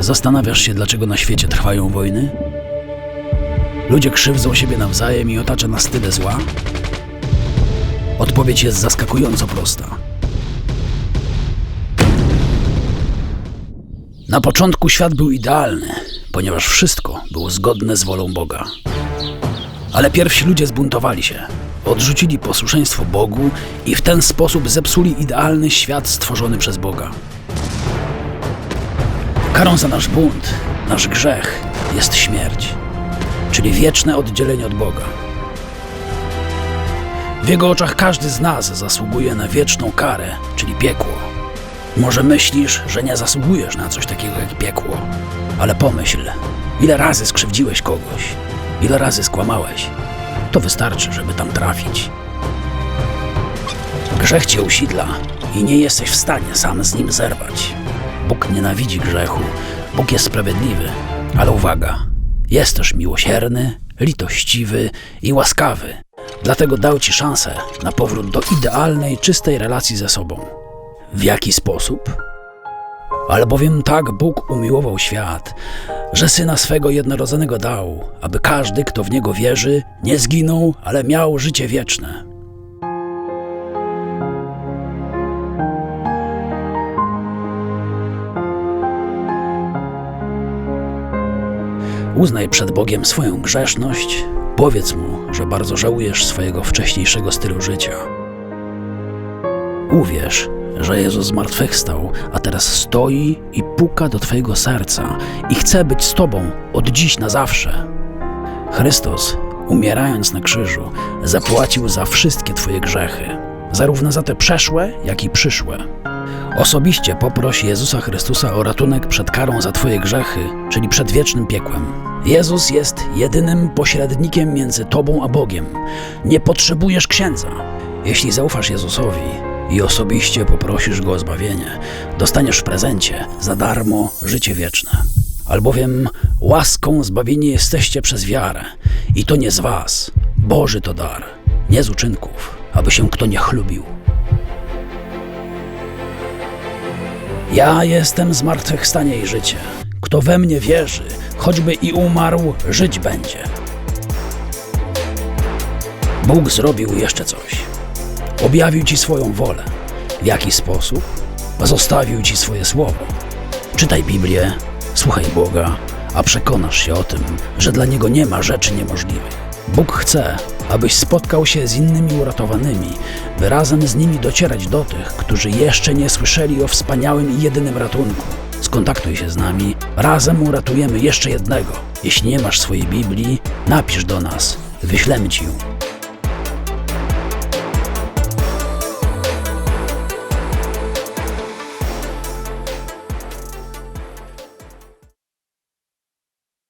Zastanawiasz się, dlaczego na świecie trwają wojny? Ludzie krzywdzą siebie nawzajem i otacza nas tyle zła? Odpowiedź jest zaskakująco prosta. Na początku świat był idealny, ponieważ wszystko było zgodne z wolą Boga. Ale pierwsi ludzie zbuntowali się, odrzucili posłuszeństwo Bogu i w ten sposób zepsuli idealny świat stworzony przez Boga. Karą za nasz bunt, nasz grzech jest śmierć, czyli wieczne oddzielenie od Boga. W Jego oczach każdy z nas zasługuje na wieczną karę, czyli piekło. Może myślisz, że nie zasługujesz na coś takiego jak piekło, ale pomyśl, ile razy skrzywdziłeś kogoś, ile razy skłamałeś. To wystarczy, żeby tam trafić. Grzech cię usidla i nie jesteś w stanie sam z nim zerwać. Bóg nienawidzi grzechu, Bóg jest sprawiedliwy, ale uwaga, jest też miłosierny, litościwy i łaskawy. Dlatego dał ci szansę na powrót do idealnej, czystej relacji ze sobą. W jaki sposób? Albowiem tak Bóg umiłował świat, że syna swego jednorodzonego dał, aby każdy, kto w niego wierzy, nie zginął, ale miał życie wieczne. Uznaj przed Bogiem swoją grzeszność, powiedz mu, że bardzo żałujesz swojego wcześniejszego stylu życia. Uwierz, że Jezus zmartwychwstał, a teraz stoi i puka do Twojego serca i chce być z Tobą od dziś na zawsze. Chrystus, umierając na krzyżu, zapłacił za wszystkie Twoje grzechy, zarówno za te przeszłe, jak i przyszłe. Osobiście poproś Jezusa Chrystusa o ratunek przed karą za Twoje grzechy, czyli przed wiecznym piekłem. Jezus jest jedynym pośrednikiem między Tobą a Bogiem. Nie potrzebujesz księdza. Jeśli zaufasz Jezusowi i osobiście poprosisz Go o zbawienie, dostaniesz w prezencie za darmo życie wieczne. Albowiem łaską zbawieni jesteście przez wiarę i to nie z Was. Boży to dar, nie z uczynków, aby się kto nie chlubił. Ja jestem zmartwychwstanie i życie. Kto we mnie wierzy, choćby i umarł, żyć będzie. Bóg zrobił jeszcze coś. Objawił ci swoją wolę. W jaki sposób? Zostawił ci swoje słowo. Czytaj Biblię, słuchaj Boga, a przekonasz się o tym, że dla Niego nie ma rzeczy niemożliwych. Bóg chce, abyś spotkał się z innymi uratowanymi, by razem z nimi docierać do tych, którzy jeszcze nie słyszeli o wspaniałym i jedynym ratunku. Skontaktuj się z nami, razem uratujemy jeszcze jednego. Jeśli nie masz swojej Biblii, napisz do nas, wyślemy ci ją.